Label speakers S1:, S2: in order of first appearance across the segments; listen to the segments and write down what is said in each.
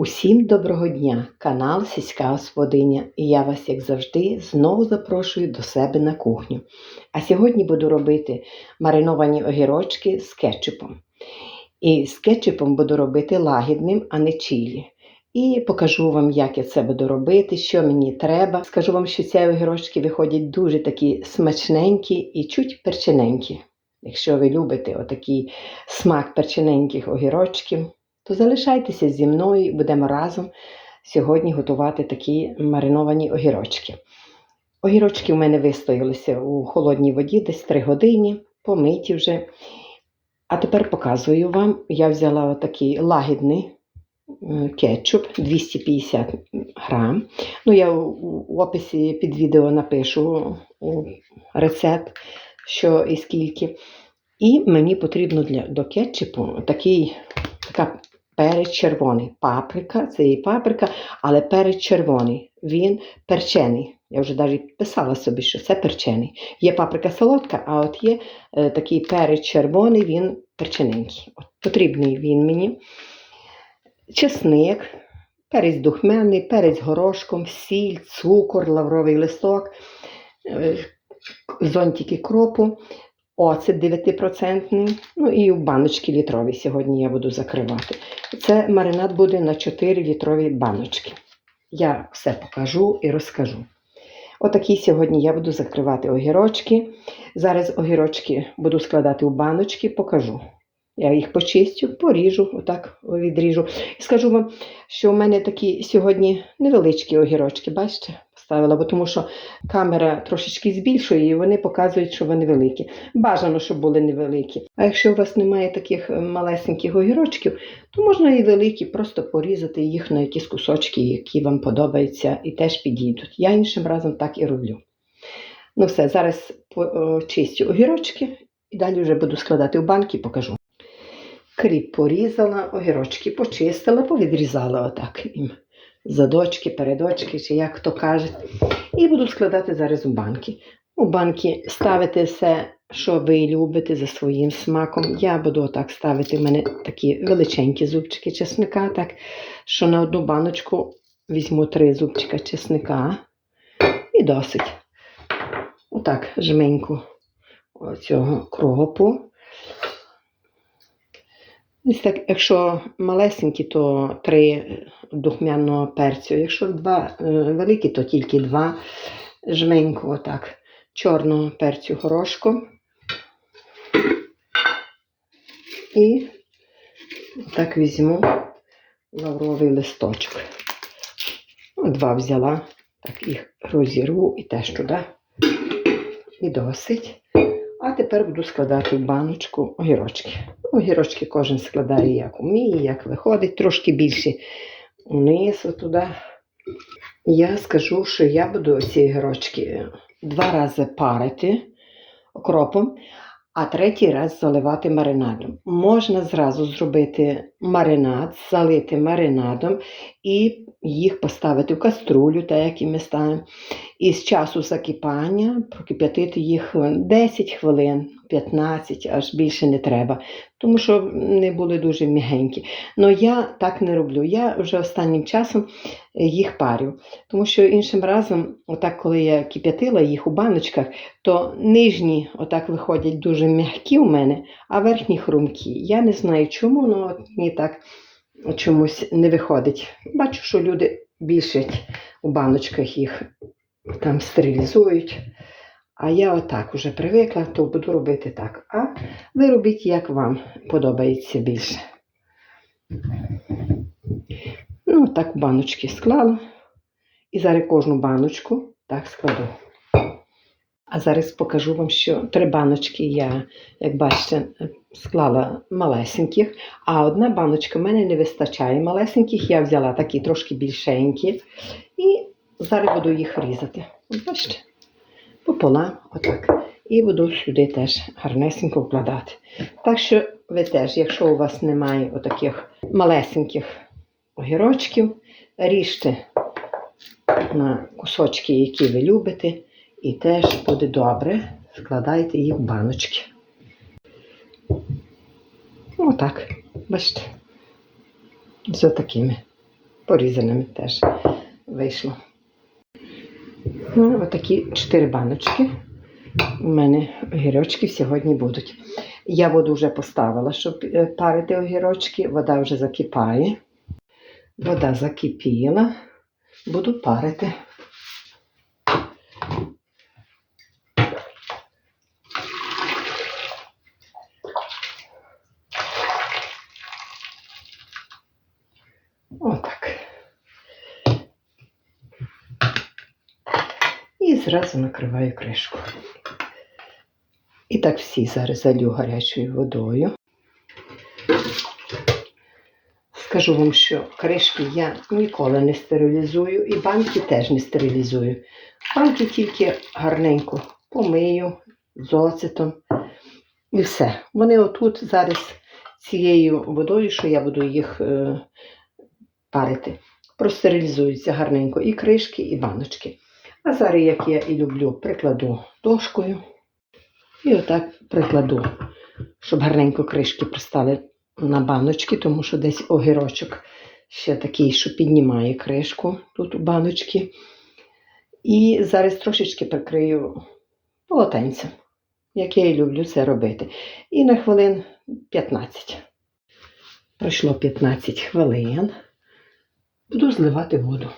S1: Усім доброго дня! Канал Сільська Господиня і я вас, як завжди, знову запрошую до себе на кухню. А сьогодні буду робити мариновані огірочки з кетчупом. І з кетчупом буду робити лагідним, а не чилі. І покажу вам, як я це буду робити, що мені треба. Скажу вам, що ці огірочки виходять дуже такі смачненькі і чуть перчененькі. Якщо ви любите отакий смак перчененьких огірочків, то залишайтеся зі мною і будемо разом сьогодні готувати такі мариновані огірочки. Огірочки в мене вистоялися у холодній воді десь 3 години, помиті вже. А тепер показую вам, я взяла отакий лагідний кетчуп 250 грам. Ну, я у описі під відео напишу рецепт, що і скільки. І мені потрібно для, до кетчупу такий, перець червоний. Паприка, це і паприка, але перець червоний. Він перчений. Я вже навіть писала собі, що це перчений. Є паприка солодка, а от є е, такий перець червоний, він перчененький. От, потрібний він мені. Чесник, перець духмяний, перець горошком, сіль, цукор, лавровий листок, зонтики кропу, оцет 9%, ну і баночки літрові сьогодні я буду закривати. Це маринад буде на 4 літрові баночки. Я все покажу і розкажу. Отакі сьогодні я буду закривати огірочки. Зараз огірочки буду складати у баночки, покажу. Я їх почистю, поріжу, отак відріжу. І скажу вам, що в мене такі сьогодні невеличкі огірочки, бачите, поставила, бо тому що камера трошечки збільшує і вони показують, що вони великі. Бажано, щоб були невеликі. А якщо у вас немає таких е, малесеньких огірочків, то можна і великі, просто порізати їх на якісь кусочки, які вам подобаються, і теж підійдуть. Я іншим разом так і роблю. Ну все, зараз чистю огірочки і далі вже буду складати в банки і покажу. Кріп порізала, огірочки почистила, повідрізала отак. Задочки, передочки, чи як хто каже. І буду складати зараз у банки. У банки ставити все, що ви любите за своїм смаком. Я буду отак ставити. У мене такі величенькі зубчики чесника, так, що на одну баночку візьму три зубчика чесника і досить. Отак, жменьку цього кропу. Ось так, якщо малесенькі, то три духмяного перцю. Якщо два е, великі, то тільки два жменьку, отак, чорного перцю горошку. І так візьму лавровий листочок. Два взяла, так їх розірву і теж туди. І досить. А тепер буду складати в баночку огірочки. Огірочки кожен складає як вміє, як виходить, трошки більше униз туди. Я скажу, що я буду ці огірочки два рази парити окропом, а третій раз заливати маринадом. Можна зразу зробити маринад, залити маринадом і їх поставити в каструлю, так як і ми ставимо. І з часу закипання прокип'ятити їх 10 хвилин, 15, аж більше не треба, тому що не були дуже м'ягенькі. Але я так не роблю. Я вже останнім часом їх парю. Тому що іншим разом, отак, коли я кип'ятила їх у баночках, то нижні отак виходять дуже м'які у мене, а верхні хрумкі. Я не знаю чому, але мені так чомусь не виходить. Бачу, що люди більшать у баночках їх там стерилізують. А я отак уже привикла, то буду робити так. А ви робіть, як вам подобається більше. Ну, так баночки склала. І зараз кожну баночку так складу. А зараз покажу вам, що три баночки я, як бачите, склала малесеньких, а одна баночка в мене не вистачає малесеньких. Я взяла такі трошки більшенькі. І зараз буду їх різати. От Бачите? Пополам, отак. І буду сюди теж гарнесенько вкладати. Так що ви теж, якщо у вас немає отаких малесеньких огірочків, ріжте на кусочки, які ви любите. І теж буде добре. Складайте їх в баночки. Отак. Бачите. З такими порізаними теж вийшло. Ну, отакі чотири баночки. У мене огірочки сьогодні будуть. Я воду вже поставила, щоб е, парити огірочки. Вода вже закипає. Вода закипіла. Буду парити. Отак. І зразу накриваю кришку. І так всі зараз залю гарячою водою. Скажу вам, що кришки я ніколи не стерилізую і банки теж не стерилізую. Банки тільки гарненько помию з оцетом і все. Вони отут зараз цією водою, що я буду їх е, парити, простерилізуються гарненько і кришки, і баночки. А зараз, як я і люблю, прикладу дошкою. І отак прикладу, щоб гарненько кришки пристали на баночки, тому що десь огірочок ще такий, що піднімає кришку тут у баночки. І зараз трошечки прикрию полотенцем, як я і люблю це робити. І на хвилин 15. Пройшло 15 хвилин. Буду зливати воду.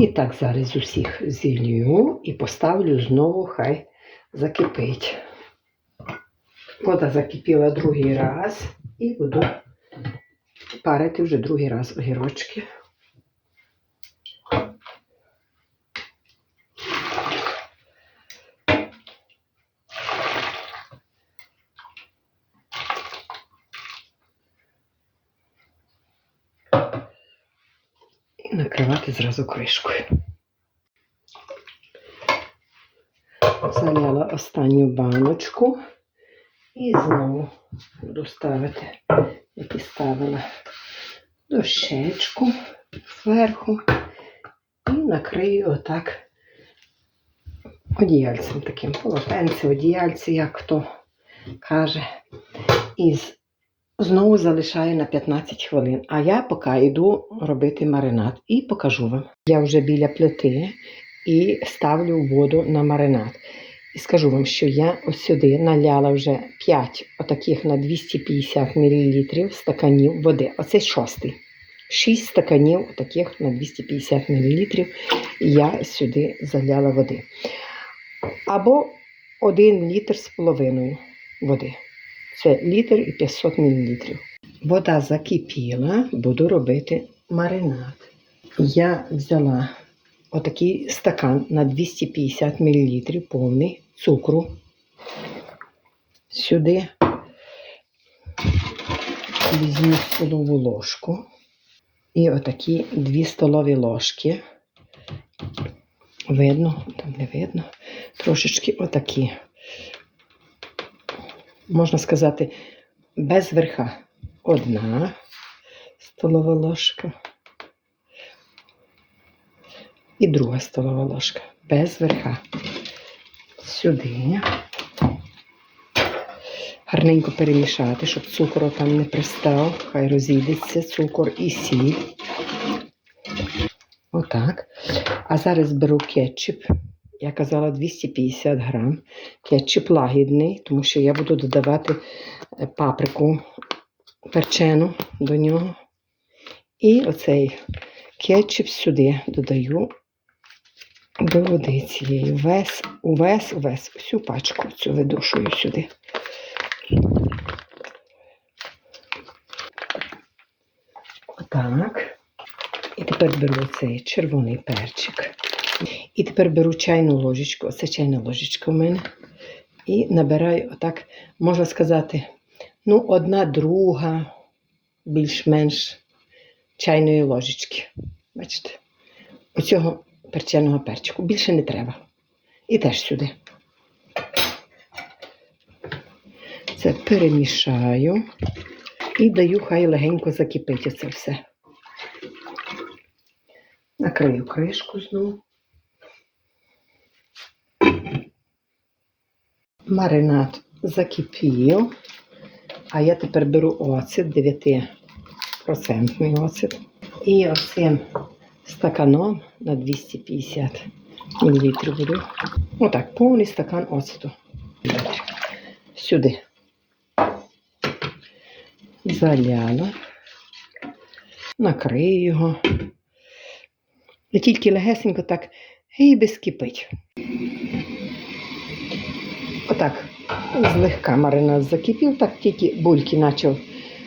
S1: І так зараз усіх зілью і поставлю знову, хай закипить. Вода закипіла другий раз і буду парити вже другий раз огірочки. І накривати зразу кришкою. Заляла останню баночку і знову буду ставити, як і ставила дощечку зверху і накрию отак одіяльцем таким, полотенце, одіяльце, як хто каже. І з- знову залишаю на 15 хвилин. А я поки йду робити маринад і покажу вам. Я вже біля плити і ставлю воду на маринад. І скажу вам, що я ось сюди наляла вже 5 отаких на 250 мл стаканів води. Оце шостий. 6 стаканів таких на 250 мл я сюди заляла води. Або 1 літр з половиною води. Це літр і 500 мл. Вода закипіла, буду робити маринад. Я взяла отакий стакан на 250 мл повний цукру. Сюди візьму столову ложку і отакі 2 столові ложки. Видно, там не видно. Трошечки отакі. Можна сказати, без верха. Одна столова ложка. І друга столова ложка. Без верха. Сюди. Гарненько перемішати, щоб цукор там не пристав. Хай розійдеться цукор і сіль. Отак. А зараз беру кетчуп. Я казала 250 грам. Кетчуп лагідний, тому що я буду додавати е, паприку перчену до нього. І оцей кетчуп сюди додаю до води цієї. Весь, увесь, увесь, всю пачку цю видушую сюди. Отак. І тепер беру цей червоний перчик. І тепер беру чайну ложечку, оце чайна ложечка в мене. І набираю, отак, можна сказати, ну, одна друга, більш-менш чайної ложечки. Бачите? Оцього перченого перчику. Більше не треба. І теж сюди. Це перемішаю і даю, хай легенько закипить оце все. Накрию кришку знову. Маринад закипів. А я тепер беру оцет 9% оцет. І оцим стаканом на 250 мл буду. Отак, повний стакан оцету. Сюди. Заляла. Накрию його. І тільки легесенько так і без кипить. Отак, злегка маринад закипів, так тільки бульки почав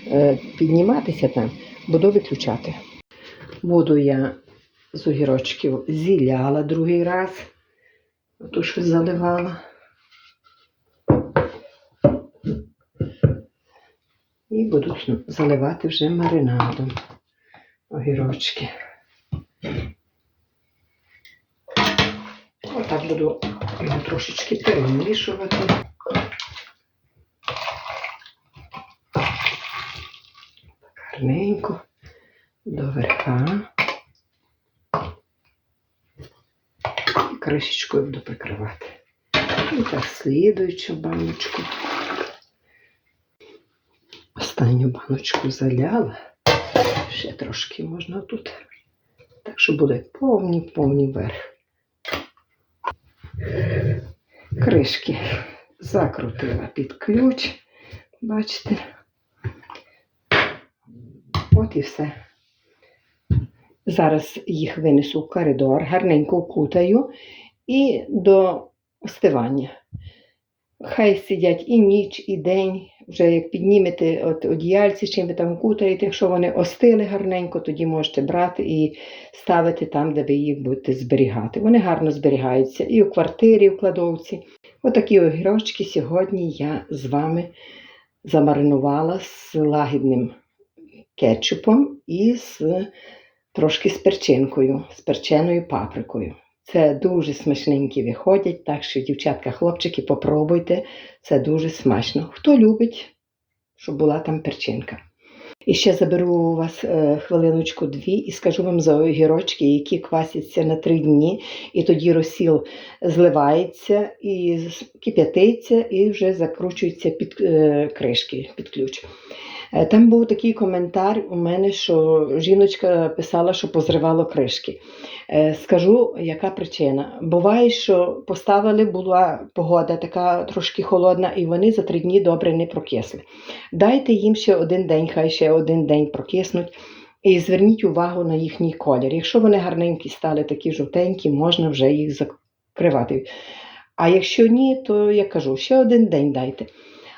S1: е, підніматися там, буду виключати. Воду я з огірочків зіляла другий раз, ту що заливала. І буду заливати вже маринадом огірочки. Отак буду його трошечки перемішувати. Гарненько до верха. І кришечкою буду прикривати. І так слідуючу баночку. Останню баночку заляла. Ще трошки можна тут. Так що буде повні-повні верх. Кришки закрутила під ключ. Бачите? От і все. Зараз їх винесу в коридор, гарненько вкутаю і до остивання. Хай сидять і ніч, і день. Вже як піднімете от одіяльці, чим ви там кутаєте, якщо вони остили гарненько, тоді можете брати і ставити там, де ви їх будете зберігати. Вони гарно зберігаються і у квартирі, і в кладовці. Отакі огірочки сьогодні я з вами замаринувала з лагідним кетчупом і з трошки з перчинкою, з перченою паприкою. Це дуже смачненькі виходять, так що, дівчатка, хлопчики, попробуйте. Це дуже смачно. Хто любить, щоб була там перчинка. І ще заберу у вас е, хвилиночку-дві і скажу вам за огірочки, які квасяться на три дні, і тоді розсіл зливається і кип'ятиться, і вже закручується під е, кришки, під ключ. Е, Там був такий коментар у мене, що жіночка писала, що позривало кришки. Е, Скажу, яка причина. Буває, що поставили, була погода така трошки холодна, і вони за три дні добре не прокисли. Дайте їм ще один день, хай ще один день прокиснуть. І зверніть увагу на їхній колір. Якщо вони гарненькі стали такі жовтенькі, можна вже їх закривати. А якщо ні, то я кажу, ще один день дайте.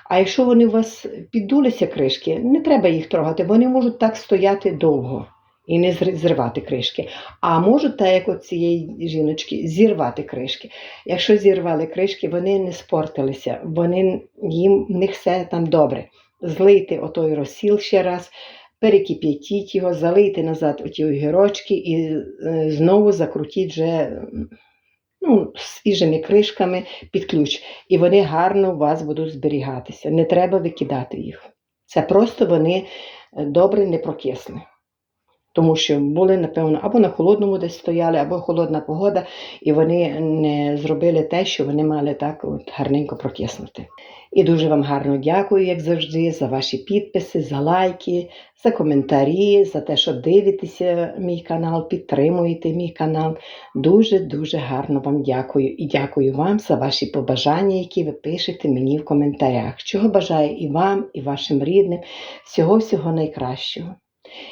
S1: А якщо вони у вас піддулися кришки, не треба їх трогати, вони можуть так стояти довго і не зривати кришки. А можуть, так як от цієї жіночки, зірвати кришки. Якщо зірвали кришки, вони не спортилися, вони, їм, в них все там добре. Злийте отой розсіл ще раз, перекип'ятіть його, залийте назад оті огірочки і е, знову закрутіть вже ну, іжими кришками під ключ. І вони гарно у вас будуть зберігатися. Не треба викидати їх. Це просто вони е, добре не прокисли. Тому що були, напевно, або на холодному десь стояли, або холодна погода, і вони не зробили те, що вони мали так от гарненько прокиснути. І дуже вам гарно дякую, як завжди, за ваші підписи, за лайки, за коментарі, за те, що дивитеся мій канал, підтримуєте мій канал. Дуже-дуже гарно вам дякую. І дякую вам за ваші побажання, які ви пишете мені в коментарях. Чого бажаю і вам, і вашим рідним. Всього-всього найкращого.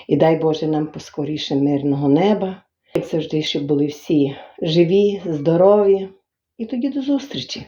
S1: І дай Боже нам поскоріше мирного неба, як завжди, щоб були всі живі, здорові. І тоді до зустрічі!